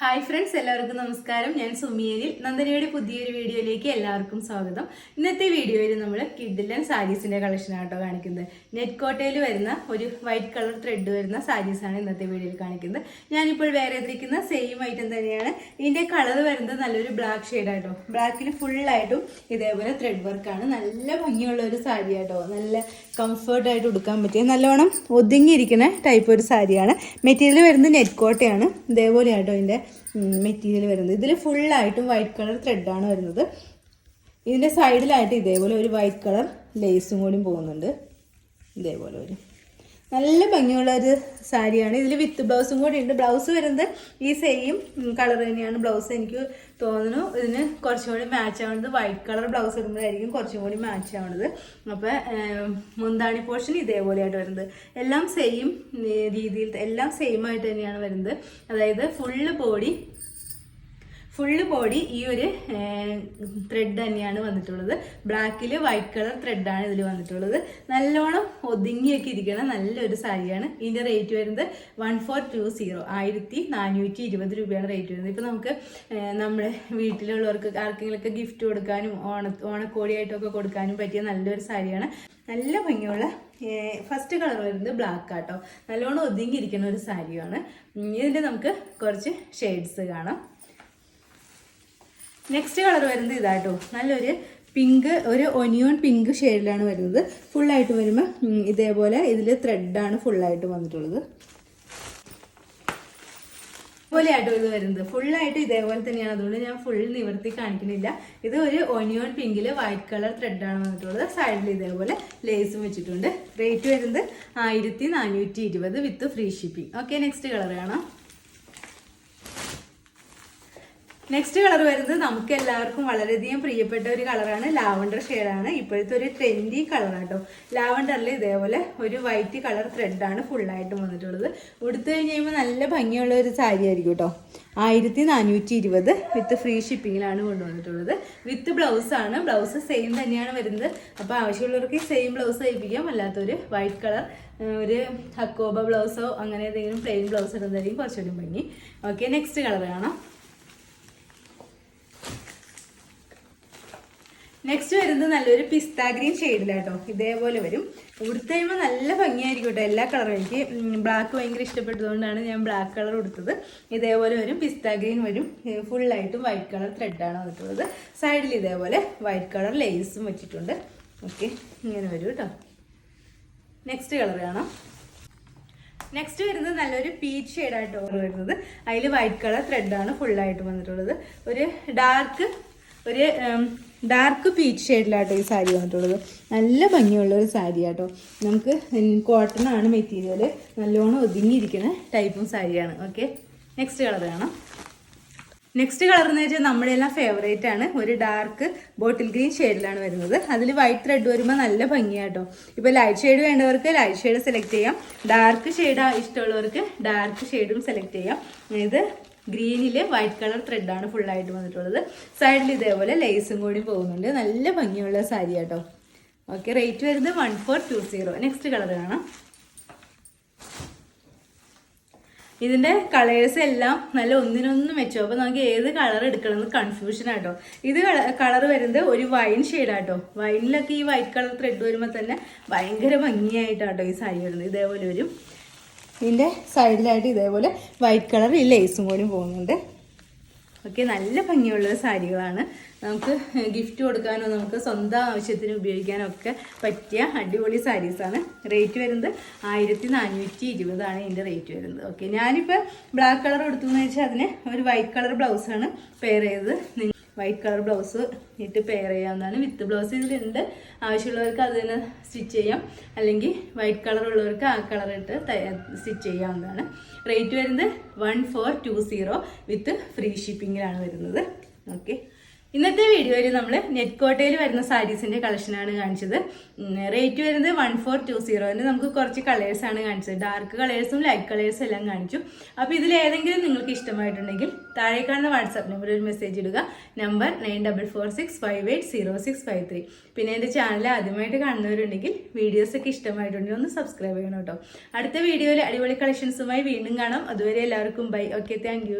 Hi friends എല്ലാവർക്കും നമസ്കാരം. ഞാൻ സുമിയനിൽ നന്ദനയുടെ പുതിയൊരു വീഡിയോയിലേക്ക് എല്ലാവർക്കും സ്വാഗതം. ഇന്നത്തെ വീഡിയോയിൽ നമ്മൾ കിഡിലൻ സാരീസിന്റെ കളക്ഷനാണ് ആട്ടോ കാണിക്കുന്നത്. നെറ്റ് കോട്ടയിൽ വരുന്ന ഒരു വൈറ്റ് കളർ ത്രെഡ് വരുന്ന സാരീസാണ് ഇന്നത്തെ വീഡിയോയിൽ കാണിക്കുന്നത്. ഞാനിപ്പോൾ വേറെ എതിരിക്കുന്ന സെയിം ഐറ്റം തന്നെയാണ്. ഇതിന്റെ കളർ വരുന്നത് നല്ലൊരു ബ്ലാക്ക് ഷെയ്ഡ് ആട്ടോ ബ്ലാക്കിൽ ഫുള്ളായിട്ടും ഇതേപോലെ ത്രെഡ് വർക്കാണ് നല്ല ഭംഗിയുള്ള ഒരു സാരി ആട്ടോ നല്ല കംഫർട്ടായിട്ട് ഉടുക്കാൻ പറ്റിയ നല്ലോണം ഒതുങ്ങിയിരിക്കുന്ന ടൈപ്പ് ഒരു സാരിയാണ് മെറ്റീരിയൽ വരുന്നത് നെറ്റ് കോട്ടയാണ് ഇതേപോലെ ആട്ടോ ഇതിന്റെ മെറ്റീരിയൽ വരുന്നത്. ഇതിൽ ഫുള്ളായിട്ടും വൈറ്റ് കളർ ത്രെഡാണ് വരുന്നത്. ഇതിന്റെ സൈഡിലായിട്ട് ഇതേപോലെ ഒരു വൈറ്റ് കളർ ലേസും കൂടി പോകുന്നുണ്ട്. ഇതേപോലെ ഒരു നല്ല ഭംഗിയുള്ള ഒരു സാരിയാണ്. ഇതിൽ വിത്ത് ബ്ലൗസും കൂടി ഉണ്ട്. ബ്ലൗസ് വരുന്നത് ഈ സെയിം കളർ തന്നെയാണ് ബ്ലൗസ് എനിക്ക് തോന്നുന്നു. ഇതിന് കുറച്ചും കൂടി മാച്ച് ആവുന്നത് വൈറ്റ് കളർ ബ്ലൗസ് ഇടുമ്പോഴായിരിക്കും കുറച്ചും കൂടി മാച്ച് ആവുന്നത്. അപ്പോൾ മുന്താണി പോർഷൻ ഇതേപോലെയായിട്ട് വരുന്നത്. എല്ലാം സെയിം രീതിയിൽ എല്ലാം സെയിം ആയിട്ട് തന്നെയാണ് വരുന്നത്. അതായത് ഫുള്ള് ബോഡി ഫുള്ള് ബോഡി ഈ ഒരു ത്രെഡ് തന്നെയാണ് വന്നിട്ടുള്ളത്. ബ്ലാക്കിൽ വൈറ്റ് കളർ ത്രെഡാണ് ഇതിൽ വന്നിട്ടുള്ളത്. നല്ലോണം ഒതുങ്ങിയൊക്കെ ഇരിക്കുന്ന നല്ലൊരു സാരിയാണ്. ഇതിന്റെ റേറ്റ് വരുന്നത് വൺ ഫോർ ടു സീറോ ആയിരത്തി നാനൂറ്റി ഇരുപത് രൂപയാണ് റേറ്റ് വരുന്നത്. ഇപ്പം നമുക്ക് നമ്മുടെ വീട്ടിലുള്ളവർക്ക് ആർക്കെങ്കിലുമൊക്കെ ഗിഫ്റ്റ് കൊടുക്കാനും ഓണ ഓണക്കോടിയായിട്ടൊക്കെ കൊടുക്കാനും പറ്റിയ നല്ലൊരു സാരിയാണ്. നല്ല ഭംഗിയുള്ള ഫസ്റ്റ് കളർ വരുന്നത് ബ്ലാക്ക് ആട്ടോ. നല്ലോണം ഒതുങ്ങിയിരിക്കുന്ന ഒരു സാരിയാണ്. ഇതിന്റെ നമുക്ക് കുറച്ച് ഷെയ്ഡ്സ് കാണാം. നെക്സ്റ്റ് കളർ വരുന്നത് ഇതാട്ടോ. നല്ലൊരു പിങ്ക് ഒരു ഒനിയോൺ പിങ്ക് ഷെയ്ഡിലാണ് വരുന്നത്. ഫുള്ളായിട്ട് വരുമ്പോൾ ഇതേപോലെ ഇതിൽ ത്രെഡാണ് ഫുള്ളായിട്ട് വന്നിട്ടുള്ളത്. ഇതുപോലെയായിട്ടും ഇത് വരുന്നത്. ഫുള്ളായിട്ട് ഇതേപോലെ തന്നെയാണ്. അതുകൊണ്ട് ഞാൻ ഫുൾ നിവർത്തി കാണിക്കുന്നില്ല. ഇത് ഒരു ഒനിയോൺ പിങ്കിൽ വൈറ്റ് കളർ ത്രെഡാണ് വന്നിട്ടുള്ളത്. സൈഡിൽ ഇതേപോലെ ലേസും വെച്ചിട്ടുണ്ട്. റേറ്റ് വരുന്നത് ആയിരത്തി നാനൂറ്റി ഇരുപത് with free shipping okay next colour കാണാം. നെക്സ്റ്റ് കളർ വരുന്നത് നമുക്ക് എല്ലാവർക്കും വളരെയധികം പ്രിയപ്പെട്ട ഒരു കളറാണ് ലാവണ്ടർ ഷെയ്ഡാണ് ഇപ്പോഴത്തെ ഒരു ട്രെൻഡി കളറാണ് കേട്ടോ ലാവണ്ടറിൽ ഇതേപോലെ ഒരു വൈറ്റ് കളർ ത്രെഡാണ് ഫുള്ളായിട്ട് വന്നിട്ടുള്ളത്. ഉടുത്തു കഴിഞ്ഞ് കഴിയുമ്പോൾ നല്ല ഭംഗിയുള്ള ഒരു സാരി ആയിരിക്കും കേട്ടോ ആയിരത്തി നാനൂറ്റി ഇരുപത് വിത്ത് ഫ്രീ ഷിപ്പിങ്ങിലാണ് കൊണ്ടുവന്നിട്ടുള്ളത്. വിത്ത് ബ്ലൗസ് ആണ്. ബ്ലൗസ് സെയിം തന്നെയാണ് വരുന്നത്. അപ്പോൾ ആവശ്യമുള്ളവർക്ക് സെയിം ബ്ലൗസ് തയ്പ്പിക്കാം. അല്ലാത്തൊരു വൈറ്റ് കളർ ഒരു ഹക്കോബ ബ്ലൗസോ അങ്ങനെ ഏതെങ്കിലും പ്ലെയിൻ ബ്ലൗസ് ഇടുന്നതായിരിക്കും കുറച്ചുകൂടി ഭംഗി. ഓക്കെ നെക്സ്റ്റ് കളർ കാണാം. നെക്സ്റ്റ് വരുന്നത് നല്ലൊരു പിസ്താ ഗ്രീൻ ഷെയ്ഡിലാട്ടോ ഇതേപോലെ വരും. ഉടുത്ത് കഴിയുമ്പോൾ നല്ല ഭംഗിയായിരിക്കും കേട്ടോ എല്ലാ കളറും എനിക്ക് ബ്ലാക്ക് ഭയങ്കര ഇഷ്ടപ്പെട്ടതുകൊണ്ടാണ് ഞാൻ ബ്ലാക്ക് കളർ ഉടുത്തത്. ഇതേപോലെ വരും പിസ്താ ഗ്രീൻ വരും. ഫുള്ളായിട്ടും വൈറ്റ് കളർ ത്രെഡാണ് വന്നിട്ടുള്ളത്. സൈഡിൽ ഇതേപോലെ വൈറ്റ് കളർ ലേസും വെച്ചിട്ടുണ്ട്. ഓക്കെ ഇങ്ങനെ വരും കേട്ടോ നെക്സ്റ്റ് കളർ കാണാം. നെക്സ്റ്റ് വരുന്നത് നല്ലൊരു പീച്ച് ഷെയ്ഡായിട്ട് വരുന്നത്. അതിൽ വൈറ്റ് കളർ ത്രെഡാണ് ഫുള്ളായിട്ട് വന്നിട്ടുള്ളത്. ഒരു ഡാർക്ക് ഒരു ഡാർക്ക് പീച്ച് ഷെയ്ഡിലാട്ടോ ഈ സാരി വന്നിട്ടുള്ളത്. നല്ല ഭംഗിയുള്ള ഒരു സാരി ആട്ടോ. നമുക്ക് കോട്ടൺ ആണ് മെറ്റീരിയൽ നല്ലോണം ഒതുങ്ങിയിരിക്കുന്ന ടൈപ്പും സാരിയാണ് ഓക്കെ നെക്സ്റ്റ് കളർ കാണാം നെക്സ്റ്റ് കളർ എന്ന് വെച്ചാൽ നമ്മുടെ എല്ലാം ഫേവറേറ്റ് ആണ്. ഒരു ഡാർക്ക് ബോട്ടിൽ ഗ്രീൻ ഷെയ്ഡിലാണ് വരുന്നത്. അതിൽ വൈറ്റ് റെഡ് വരുമ്പോൾ നല്ല ഭംഗിയാട്ടോ. ഇപ്പോൾ ലൈറ്റ് ഷെയ്ഡ് വേണ്ടവർക്ക് ലൈറ്റ് ഷെയ്ഡ് സെലക്ട് ചെയ്യാം. ഡാർക്ക് ഷെയ്ഡ് ഇഷ്ടമുള്ളവർക്ക് ഡാർക്ക് ഷെയ്ഡും സെലക്ട് ചെയ്യാം. ഇത് ഗ്രീനിൽ വൈറ്റ് കളർ ത്രെഡാണ് ഫുള്ളായിട്ട് വന്നിട്ടുള്ളത്. സൈഡിൽ ഇതേപോലെ ലേസും കൂടി പോകുന്നുണ്ട്. നല്ല ഭംഗിയുള്ള സാരി കേട്ടോ ഓക്കെ റേറ്റ് വരുന്നത് one four two zero next colour കാണാം. ഇതിന്റെ കളേഴ്സ് എല്ലാം നല്ല ഒന്നിനൊന്നും മെച്ചോ അപ്പോൾ നമുക്ക് ഏത് കളർ എടുക്കണമെന്ന് കൺഫ്യൂഷൻ ആട്ടോ. ഇത് കളർ വരുന്നത് ഒരു വൈൻ ഷെയ്ഡാട്ടോ വൈനിലൊക്കെ ഈ വൈറ്റ് കളർ ത്രെഡ് വരുമ്പോൾ തന്നെ ഭയങ്കര ഭംഗിയായിട്ടാട്ടോ ഈ സാരി വരുന്നത്. ഇതേപോലെ വരും. ഇതിന്റെ സൈഡിലായിട്ട് ഇതേപോലെ വൈറ്റ് കളർ ഈ ലേസും കൂടി പോകുന്നുണ്ട്. ഓക്കെ നല്ല ഭംഗിയുള്ള സാരികളാണ്. നമുക്ക് ഗിഫ്റ്റ് കൊടുക്കാനോ നമുക്ക് സ്വന്തം ആവശ്യത്തിന് ഉപയോഗിക്കാനോ ഒക്കെ പറ്റിയ അടിപൊളി സാരീസാണ്. റേറ്റ് വരുന്നത് ആയിരത്തി നാനൂറ്റി ഇരുപതാണ് ഇതിന്റെ റേറ്റ് വരുന്നത്. ഓക്കെ ഞാനിപ്പോൾ ബ്ലാക്ക് കളർ എടുത്തുവെന്ന് വെച്ചാൽ അതിന് ഒരു വൈറ്റ് കളർ ബ്ലൗസാണ് പെയർ ചെയ്തത്. വൈറ്റ് കളർ ബ്ലൗസ് ഇട്ട് പെയർ ചെയ്യാവുന്നതാണ്. വിത്ത് ബ്ലൗസ് ഇതിലുണ്ട്. ആവശ്യമുള്ളവർക്ക് അത് തന്നെ സ്റ്റിച്ച് ചെയ്യാം. അല്ലെങ്കിൽ വൈറ്റ് കളർ ഉള്ളവർക്ക് ആ കളർ ഇട്ട് സ്റ്റിച്ച് ചെയ്യാവുന്നതാണ്. റേറ്റ് വരുന്നത് one four two zero with free ഷിപ്പിങ്ങിലാണ് വരുന്നത്. ഓക്കെ ഇന്നത്തെ വീഡിയോയിൽ നമ്മൾ നെറ്റ് കോട്ടയിൽ വരുന്ന സാരീസിന്റെ കളക്ഷനാണ് കാണിച്ചത്. റേറ്റ് വരുന്നത് വൺ ഫോർ ടു സീറോന് നമുക്ക് കുറച്ച് കളേഴ്സ് ആണ് കാണിച്ചത്. ഡാർക്ക് കളേഴ്സും ലൈറ്റ് കളേഴ്സും എല്ലാം കാണിച്ചു. അപ്പോൾ ഇതിൽ ഏതെങ്കിലും നിങ്ങൾക്ക് ഇഷ്ടമായിട്ടുണ്ടെങ്കിൽ താഴെ കാണുന്ന വാട്സാപ്പ് നമ്പറിൽ ഒരു മെസ്സേജ് ഇടുക. Number nine double four six five eight zero six five three പിന്നെ എന്റെ ചാനൽ ആദ്യമായിട്ട് കാണുന്നവരുണ്ടെങ്കിൽ വീഡിയോസ് ഒക്കെ ഇഷ്ടമായിട്ടുണ്ടെങ്കിൽ ഒന്ന് സബ്സ്ക്രൈബ് ചെയ്യണം കേട്ടോ. അടുത്ത വീഡിയോയിൽ അടിപൊളി കളക്ഷൻസുമായി വീണ്ടും കാണാം. അതുവരെ എല്ലാവർക്കും ബൈ ഓക്കെ താങ്ക്